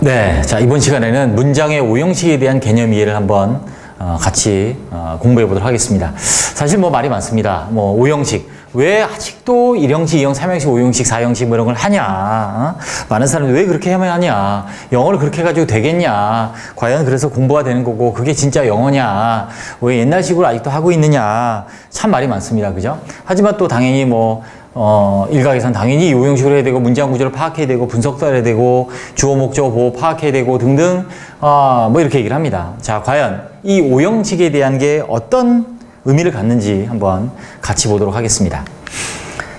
네, 자 이번 시간에는 문장의 오형식에 대한 개념 이해를 한번 어, 같이 어, 공부해 보도록 하겠습니다. 사실 뭐 말이 많습니다. 뭐 오형식 왜 아직도 1형식, 2형, 3형식, 5형식, 4형식 뭐 이런 걸 하냐? 어? 많은 사람들이 왜 그렇게 하면 하냐? 영어를 그렇게 해가지고 되겠냐? 과연 그래서 공부가 되는 거고 그게 진짜 영어냐? 왜 옛날식으로 아직도 하고 있느냐? 참 말이 많습니다, 그죠? 하지만 또 당연히 뭐 어, 일각에선 당연히 요형식으로 해야 되고 문장 구조를 파악해야 되고 분석도 해야 되고 주어 목적 보호 파악해야 되고 등등 어, 뭐 이렇게 얘기를 합니다. 자, 과연 이 오형식에 대한 게 어떤 의미를 갖는지 한번 같이 보도록 하겠습니다.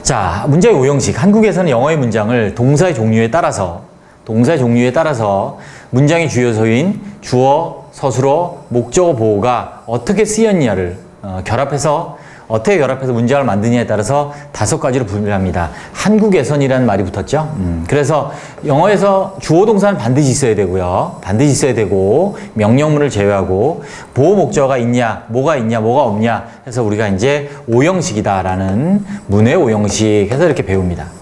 자, 문장의 오형식. 한국에서는 영어의 문장을 동사의 종류에 따라서 동사의 종류에 따라서 문장의 주요 서인 주어, 서술어, 목적어 보호가 어떻게 쓰였냐를 어, 결합해서 어떻게 결합해서 문장을 만드냐에 따라서 다섯 가지로 분류합니다. 한국에선이라는 말이 붙었죠. 음, 그래서 영어에서 주어 동사는 반드시 있어야 되고요. 반드시 있어야 되고 명령문을 제외하고 보호 목적어가 있냐, 뭐가 있냐, 뭐가 없냐 해서 우리가 이제 오형식이다라는 문의 오형식 해서 이렇게 배웁니다.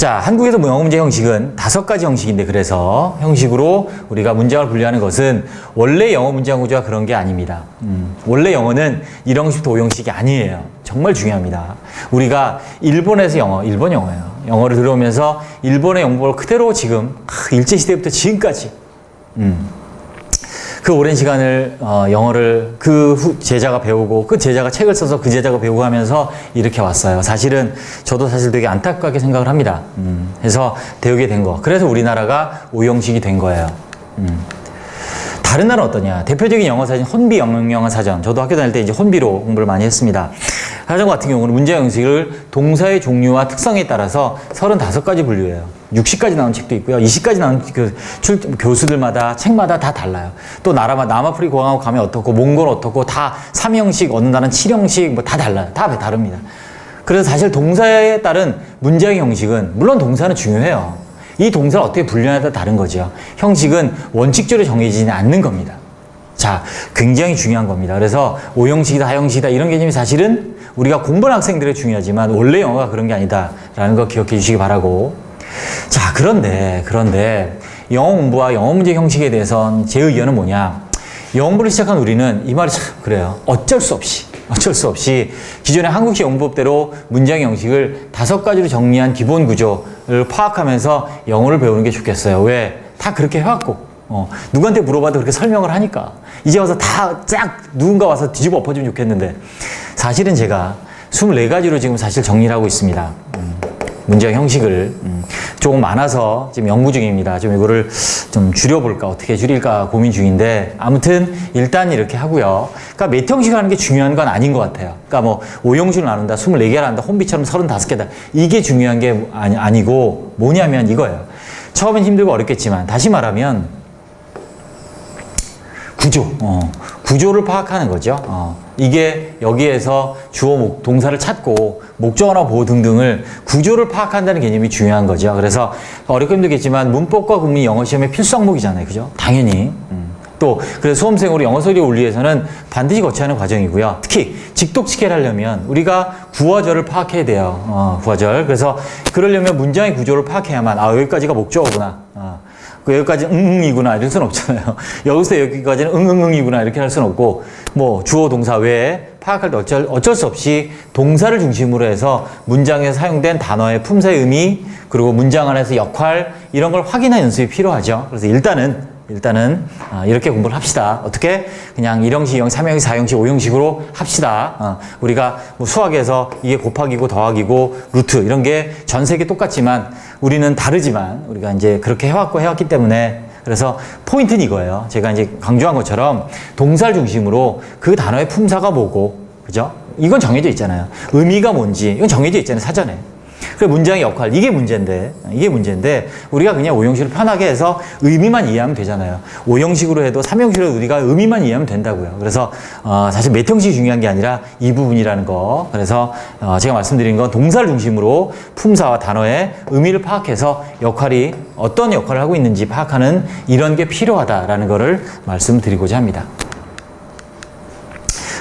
자, 한국에서 영어 문제 형식은 다섯 가지 형식인데 그래서 형식으로 우리가 문장을 분류하는 것은 원래 영어 문장 구조가 그런 게 아닙니다. 음, 원래 영어는 1형식부터 5형식이 아니에요. 정말 중요합니다. 우리가 일본에서 영어, 일본 영어예요. 영어를 들어오면서 일본의 영어를 그대로 지금 아, 일제 시대부터 지금까지 음, 그 오랜 시간을 어, 영어를 그 후, 제자가 배우고 그 제자가 책을 써서 그 제자가 배우고 하면서 이렇게 왔어요. 사실은 저도 사실 되게 안타깝게 생각을 합니다. 음, 해서 배우게 된 거. 그래서 우리나라가 오형식이 된 거예요. 음. 다른 나라는 어떠냐? 대표적인 영어 사진 혼비 영어 사전. 저도 학교 다닐 때 이제 혼비로 공부를 많이 했습니다. 사전 같은 경우는 문제 형식을 동사의 종류와 특성에 따라서 35가지 분류해요. 60까지 나온 책도 있고요. 20까지 나온 그 출, 교수들마다 책마다 다 달라요. 또 나라마다 남아프리 공화국 가면 어떻고 몽골 어떻고 다 3형식, 어느 나라는 7형식 뭐 다 달라요. 다 다릅니다. 그래서 사실 동사에 따른 문장 형식은 물론 동사는 중요해요. 이 동사를 어떻게 따라 다른 거죠. 형식은 원칙적으로 정해지지 않는 겁니다. 자, 굉장히 중요한 겁니다. 그래서 오형식이다, 하형식이다 이런 개념이 사실은 우리가 공부하는 학생들이 중요하지만 원래 영어가 그런 게 아니다라는 거 기억해 주시기 바라고. 자, 그런데 그런데 영어 공부와 영어 문제 형식에 대해선 제 의견은 뭐냐? 영어 공부를 시작한 우리는 이 말이 참 그래요. 어쩔 수 없이 어쩔 수 없이 기존의 한국식 영법대로 문장 형식을 다섯 가지로 정리한 기본 구조를 파악하면서 영어를 배우는 게 좋겠어요. 왜? 다 그렇게 해왔고, 어, 누구한테 물어봐도 그렇게 설명을 하니까. 이제 와서 다 쫙 누군가 와서 뒤집어 엎어주면 좋겠는데. 사실은 제가 24가지로 지금 사실 정리를 하고 있습니다. 음, 문장 형식을. 음, 조금 많아서 지금 연구 중입니다. 좀 이거를 좀 줄여볼까, 어떻게 줄일까 고민 중인데, 아무튼 일단 이렇게 하고요. 그러니까 몇 형식 하는 게 중요한 건 아닌 것 같아요. 그러니까 뭐 5형식을 나눈다, 24개를 한다, 혼비처럼 35개다. 이게 중요한 게 아니, 아니고 뭐냐면 이거예요. 처음엔 힘들고 어렵겠지만, 다시 말하면 구조, 어, 구조를 파악하는 거죠. 어, 이게 여기에서 주어 목, 동사를 찾고 목적어나 보호 등등을 구조를 파악한다는 개념이 중요한 거죠. 그래서 어렵고 힘들겠지만 문법과 국민 영어 시험의 필수 항목이잖아요. 그죠? 당연히. 음. 또 그래서 수험생으로 영어 소리 올리기 위해서는 반드시 거쳐야 하는 과정이고요. 특히 직독치기를 하려면 우리가 구어절을 파악해야 돼요. 어, 구어절. 그래서 그러려면 문장의 구조를 파악해야만 아 여기까지가 목적어구나. 어. 그 여기까지 응응이구나 이럴 수는 없잖아요. 여기서 여기까지는 응응응이구나 이렇게 할 수는 없고 뭐 주어 동사 외에 파악할 때 어쩔, 어쩔 수 없이 동사를 중심으로 해서 문장에서 사용된 단어의 품사의 의미 그리고 문장 안에서 역할 이런 걸 확인하는 연습이 필요하죠. 그래서 일단은 일단은 어, 이렇게 공부를 합시다. 어떻게? 그냥 1형식, 2형식, 3형식, 4형식, 5형식으로 합시다. 어, 우리가 뭐 수학에서 이게 곱하기고 더하기고 루트 이런 게 전 세계 똑같지만 우리는 다르지만 우리가 이제 그렇게 해왔고 해왔기 때문에 그래서 포인트는 이거예요. 제가 이제 강조한 것처럼 동사를 중심으로 그 단어의 품사가 뭐고, 그죠? 이건 정해져 있잖아요. 의미가 뭔지, 이건 정해져 있잖아요. 사전에. 그 문장의 역할 이게 문제인데 이게 문제인데 우리가 그냥 오형식을 편하게 해서 의미만 이해하면 되잖아요. 오형식으로 해도 삼형식으로 우리가 의미만 이해하면 된다고요. 그래서 어, 사실 몇 형식이 중요한 게 아니라 이 부분이라는 거. 그래서 어, 제가 말씀드린 건 동사를 중심으로 품사와 단어의 의미를 파악해서 역할이 어떤 역할을 하고 있는지 파악하는 이런 게 필요하다라는 거를 말씀드리고자 합니다.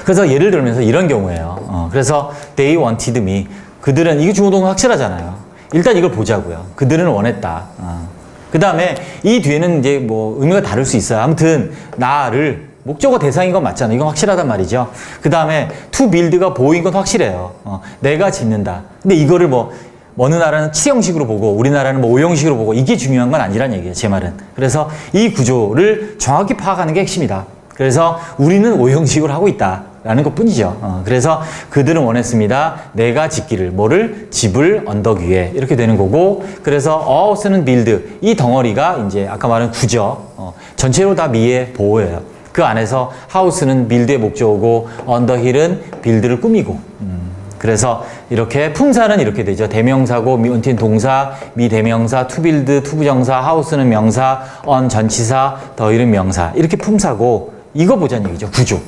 그래서 예를 들면서 이런 경우예요. 어, 그래서 they wanted me. 그들은 이게 중호동은 확실하잖아요. 일단 이걸 보자고요. 그들은 원했다. 어. 그 다음에 이 뒤에는 이제 뭐 의미가 다를 수 있어요. 아무튼 나를 목적어 대상인 건 맞잖아요. 이건 확실하단 말이죠. 그 다음에 to build가 보인 건 확실해요. 어, 내가 짓는다. 근데 이거를 뭐 어느 나라는 7형식으로 보고 우리나라는 뭐 5형식으로 보고 이게 중요한 건 아니란 얘기예요. 제 말은. 그래서 이 구조를 정확히 파악하는 게 핵심이다. 그래서 우리는 5형식으로 하고 있다. 라는 것 뿐이죠. 어, 그래서 그들은 원했습니다. 내가 짓기를, 뭐를? 집을 언덕 위에. 이렇게 되는 거고, 그래서 어스는 빌드. 이 덩어리가 이제 아까 말한 구조. 어, 전체로 다 미의 보호예요. 그 안에서 하우스는 빌드의 목적어고, 언더힐은 빌드를 꾸미고. 음, 그래서 이렇게 품사는 이렇게 되죠. 대명사고 미운틴 동사, 미대명사, 투빌드, 투부정사, 하우스는 명사, 언 전치사, 더일은 명사. 이렇게 품사고 이거 보자는 얘기죠. 구조.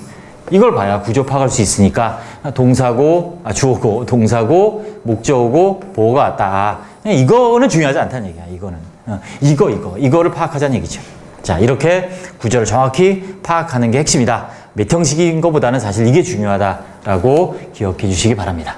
이걸 봐야 구조 파악할 수 있으니까 동사고, 아, 주어고, 동사고, 목적어고, 보호가 왔다. 이거는 중요하지 않다는 얘기야. 이거는. 어, 이거, 이거. 이거를 파악하자는 얘기죠. 자, 이렇게 구조를 정확히 파악하는 게 핵심이다. 몇 형식인 것보다는 사실 이게 중요하다라고 기억해 주시기 바랍니다.